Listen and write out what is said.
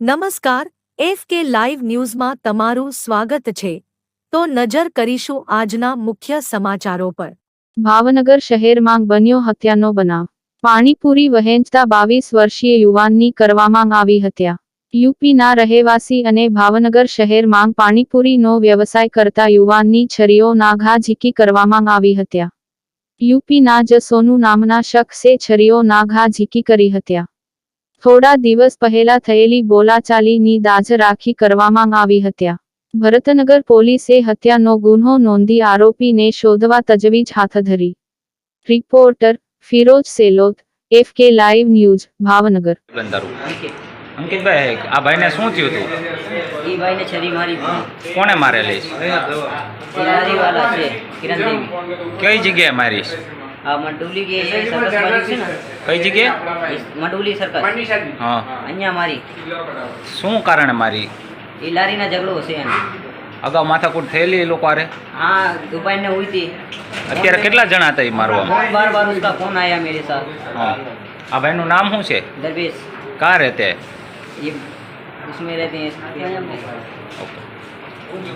નમસ્કાર, F K live ન્યૂઝમાં તમારું સ્વાગત છે. તો નજર કરીશું આજના મુખ્ય સમાચારો પર. ભાવનગર શહેરમાં બન્યો હત્યાનો બનાવ. પાણીપુરી વહેંચતા બાવીસ વર્ષીય યુવાનની કરવામાં આવી હત્યા. યુપીના રહેવાસી અને ભાવનગર શહેરમાં પાણીપુરીનો વ્યવસાય કરતા યુવાનની છરીઓ ઘા ઝીકી કરવામાં આવી હત્યા. યુપીના જ સોનુ નામના શખ્સે છરીઓ નાઘાઝીકી ઝીકી કરી હત્યા. થોડા દિવસ પહેલા થયેલી બોલાચાલીની દાજ રાખી કરવામાં આવી હત્યા. ભરતનગર પોલીસે હત્યાનો ગુન્હો નોંધી આરોપીને શોધવા તજવીજ હાથ ધરી. Reporter Firoj Selot F K live news Bhavnagar. અંકિતભાઈ આ ભાઈને શું થયું હતું? એ ભાઈને છરી મારી. કોણે મારેલી? છે એ લારીવાળા છે કિરણ દેવી કઈ જગ્યાએ મારીશ આ મંડુલી કે સર્કસ બાજુ છે ને કઈ જગ્યાએ એ મંડુલી સર્કસ હા અહીંયા મારી શું કારણે મારી એ લારીના ઝઘડો છે એને અગાઉ માથાકૂટ થયેલી એ લોકો આરે हाँ दुबई ने हुई थी અત્યારે કેટલા જણા હતા એ મારવામાં फोन बार बार उसका फोन आया मेरे साथ હા આ ભાઈનું નામ શું છે दरवेश કાં રહેતે ये उसमें रहते हैं ઓકે